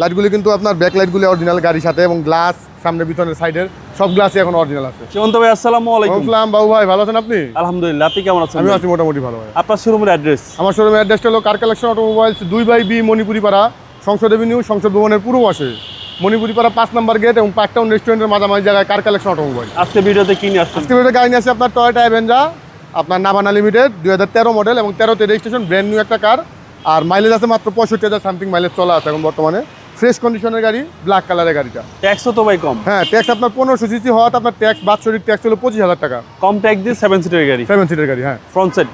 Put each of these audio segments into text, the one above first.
লাইটগুলি কিন্তু আপনার back লাইটগুলি original গাড়ির সাথে এবং গ্লাস সামনে পিছনের সাইডের সব গ্লাসই এখন অরিজিনাল আছে। সীমন্ত ভাই? আসসালামু আলাইকুম। আসসালাম বাবু ভাই ভালো আছেন আপনি? আলহামদুলিল্লাহ আপনি কেমন আছেন আমি আছি মোটামুটি ভালো ভাই। আপনার শোরুমের অ্যাড্রেস আমার শোরুমের অ্যাড্রেসটা হলো কার কালেকশন অটোমোবাইলস দুই by B Manipuri Para Sansad Avenue সংসদ ভবনের পূর্ব পাশে। মণিপুরি পাড়া পাঁচ নাম্বার গেট এবং পার্কটাউন রেস্টুরেন্টের মাঝামাঝি জায়গায় কার কালেকশন অটোমোবাইল আজকে ভিডিওতে কি নিয়ে আসছেন? আজকে ভিডিও গাড়ি নিয়ে আসছে আপনার টয়টা অ্যাভেঞ্জা আপনার নাভানা লিমিটেড দুই হাজার তেরো মডেল এবং তেরোতে রেজিস্ট্রেশন ব্র্যান্ড নিউ একটা কার আর মাইলেজ আছে মাত্র পঁয়ষট্টি হাজার সামথিং মাইলেজ চলা আছে এখন বর্তমানে। ফ্রেশ কন্ডিশনের গাড়ি ব্ল্যাক কালারের গাড়িটা। ট্যাক্সও তো ভাই কম। হ্যাঁ ট্যাক্স আপনার পনেরোশো সিসি হওয়াতে আপনার ট্যাক্স বাৎসরিক ট্যাক্স হলো পঁচিশ হাজার টাকা। কম ট্যাক্স দিয়ে সেভেন সিটের গাড়ি। সেভেন সিটের গাড়ি হ্যাঁ। ফ্রন্ট সাইড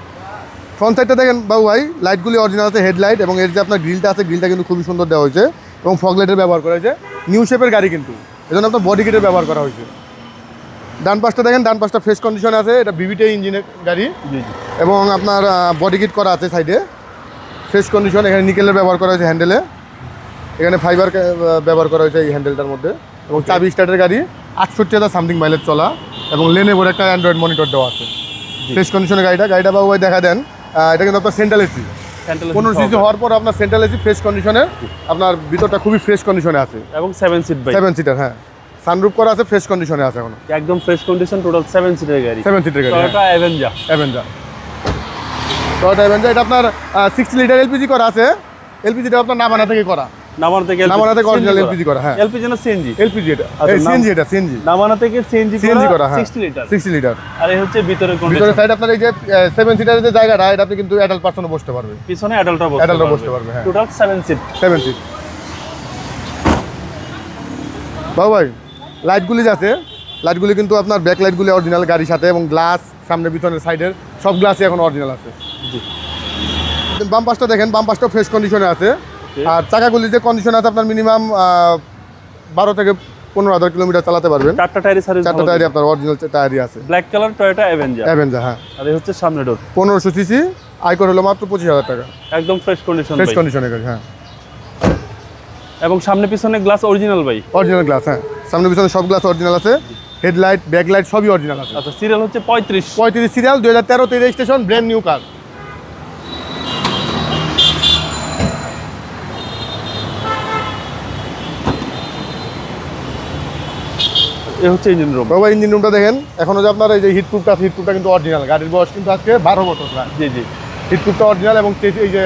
ফ্রন্ট সাইডটা দেখেন বাবু ভাই লাইটগুলি অরিজিনাল আছে হেডলাইট এবং এর যে আপনার গ্রিলটা আছে গ্রিলটা কিন্তু খুবই সুন্দর দেওয়া হয়েছে এবং ফগ লাইটের ব্যবহার করা হয়েছে। নিউ শেপের গাড়ি কিন্তু। এজন্য আপনার বডি কিটের ব্যবহার করা হয়েছে। ডান পাশটা দেখেন ডান পাশটা ফ্রেশ কন্ডিশন আছে এটা বিবিটে ইঞ্জিনের গাড়ি। এবং আপনার বডি কিট করা আছে সাইডে ফ্রেশ কন্ডিশন এখানে নিকেলের ব্যবহার করা হয়েছে হ্যান্ডেলে এখানে ফাইবার ব্যবহার করা হয়েছে এই হ্যান্ডেলটার মধ্যে। এবং চাবি স্টার্টের গাড়ি আটষট্টি হাজার সামথিং মাইলেজ চলা এবং লেনে বড় একটা অ্যান্ড্রয়েড মনিটর দেওয়া আছে। ফ্রেশ কন্ডিশনের গাড়িটা গাড়িটা বাবু ভাই দেখা দেন। এটা কিন্তু আপনার সেন্ট্রাল এসি পনেরো সিসি হওয়ার পর আপনার সেন্ট্রাল এসি ফ্রেশ কন্ডিশনে আপনার ভিতরটা খুবই ফ্রেশ কন্ডিশনে আছে। এবং সেভেন সিট সেভেন সিটার হ্যাঁ। সানরুফ করা আছে ফ্রেশ কন্ডিশনে আছে এখন। একদম ফ্রেশ কন্ডিশন টোটাল সেভেন সিটের গাড়ি। সেভেন সিটের গাড়ি। Toyota Avanza Avanza Toyota Avanza এটা আপনার সিক্সটি লিটার এলপিজি করা আছে। এলপিজিটা আপনার নামানা থেকে করা। নামানা থেকে নামানা থেকে অরিজিনাল এলপিজি করা হ্যাঁ। এলপিজি না সিএনজি এলপিজি এটা। আচ্ছা, সিএনজি এটা সিএনজি নামানা থেকে সিএনজি সিএনজি করা হ্যাঁ। 60 লিটার সিক্সটি লিটার আর এই হচ্ছে ভিতরে কন্ডিশন সাইড আপনার এই যে সেভেন সিটারের যে জায়গাটা এটা আপনি কিন্তু অ্যাডাল্ট পার্সনও বসতে পারবে। পিছনে অ্যাডাল্টরা বসতে Adult বসতে পারবে, হ্যাঁ। Total seven seat seven seat বাবু ভাই লাইটগুলি যে আছে লাইটগুলি কিন্তু আপনার ব্যাক লাইটগুলি অরিজিনাল গাড়ির সাথে এবং গ্লাস সামনে পিছনের সাইডের সব গ্লাসই এখন অরিজিনাল আছে। জি। বাম পাশটা দেখেন বাম পাশটা ফ্রেশ কন্ডিশনে আছে. আর চাকাগুলি যে কন্ডিশন আছে আপনার মিনিমাম বারো থেকে পনেরো হাজার কিলোমিটার চালাতে পারবেন। চারটা টায়ারি সার্ভিস চারটা টায়ারই আপনার অরিজিনাল টায়ারই আছে। Black colour Toyota Avanza Avanza হ্যাঁ। আর এই হচ্ছে সামনে ডোর পনেরোশো সিসি আয়কর হলো মাত্র পঁচিশ হাজার টাকা। একদম ফ্রেশ কন্ডিশন ফ্রেশ কন্ডিশনের গাড়ি হ্যাঁ। এবং সামনে পিছনে গ্লাস অরিজিনাল ভাই। অরিজিনাল গ্লাস হ্যাঁ। সামনে পিছনে সব গ্লাস অরিজিনাল আছে। হেডলাইট ব্যাকলাইট সবই অরিজিনাল আছে। আচ্ছা সিরিয়াল হচ্ছে পঁয়ত্রিশ। পঁয়ত্রিশ সিরিয়াল দুই হাজার তেরোতে রেজিস্ট্রেশন ব্র্যান্ড নিউ কার এ হচ্ছে ইঞ্জিন রুম বাবা ইঞ্জিন রুমটা দেখেন এখনও যে আপনার এই যে হিটপ্রুফটা হিটপ্রুফটা কিন্তু অরিজিনাল গাড়ির বয়স কিন্তু আজকে বারো বছর জি জি। হিটপ্রুফটা অরিজিনাল এবং এই যে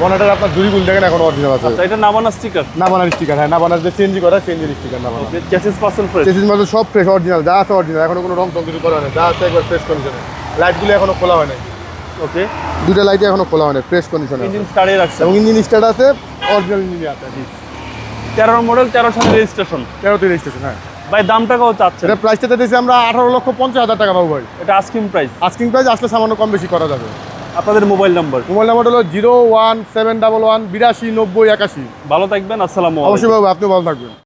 বনাটার আপনার দুরিগুল দেখেন এখন অরিজিনাল আছে। আচ্ছা এটা নামানা স্টিকার নাবানার স্টিকার হ্যাঁ নাবানার যে চেঞ্জি করা চেঞ্জের স্টিকার নাবানা। চেসিস পার্সেল ফ্রেশ চেসিস মাঝে সব ফ্রেশ অরিজিনাল যা আছে অরিজিনাল এখনও কোনো রং টং কিছু করা হয় না যা আছে একবার ফ্রেশ কন্ডিশনে লাইটগুলো এখনও খোলা হয় নাই। ওকে দুটো লাইটে এখনও খোলা হয় না ফ্রেশ কন্ডিশনে ইঞ্জিন স্টার্টে রাখছে এবং ইঞ্জিন স্টার্ট আছে অরিজিনাল ইঞ্জিন আছে। তেরো মডেল তেরো সালের রেজিস্ট্রেশন তেরোতে রেজিস্ট্রেশন হ্যাঁ। ভাই দামটা কত চাচ্ছেন। এটা প্রাইসটা দিয়েছি আমরা আঠারো লক্ষ পঞ্চাশ হাজার টাকা পাবো ভাই। এটা আস্কিং প্রাইস আস্কিং প্রাইস আসলে সামান্য কম বেশি করা যাবে। আপনাদের মোবাইল নাম্বার মোবাইল নাম্বার হলো zero one seven double one বিরাশি নব্বই একাশি। ভালো থাকবেন আসসালামু আলাইকুম। অবশ্যই বাবু আপনি ভালো থাকবেন।